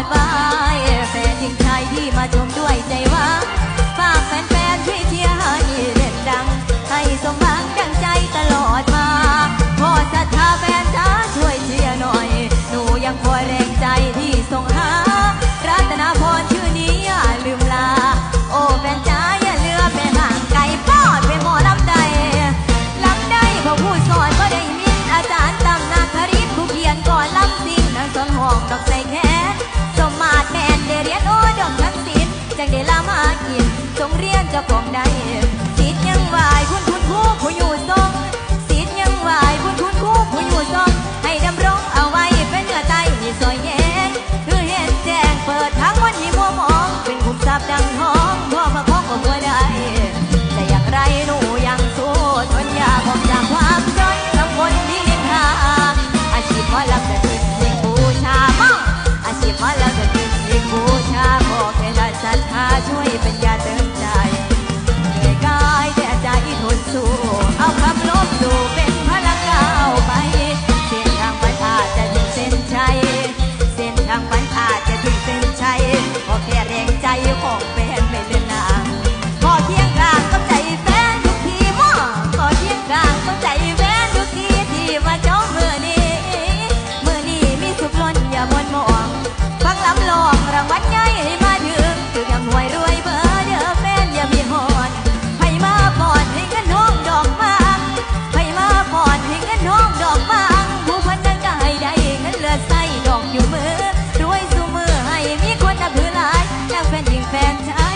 อยไปแฟนยิงไทยที่มาชมด้วยใจหวังฝากแฟนๆที่เชียร์ให้เด่นดัง ให้สมหวังดังใจตลอดมาพอศรัทธาแฟนจ้าช่วยเชียร์หน่อย หนูยังคอยแรงใจที่ส่งหา รัตนาพรชื่อนี้อย่าลืมลา โอ้แฟนจ้าอย่าเลือแม่ห่างไกลปอดไปหมอลำได้ลำได้พอพูดสอนก็ได้มินอาจารย์ตำนาคริบผู้เขียนก่อนลำสิงนางสอนหอกดอกใส จงเรียนเจ้าของได้ Fantastic.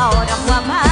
เขาดอกว่ามา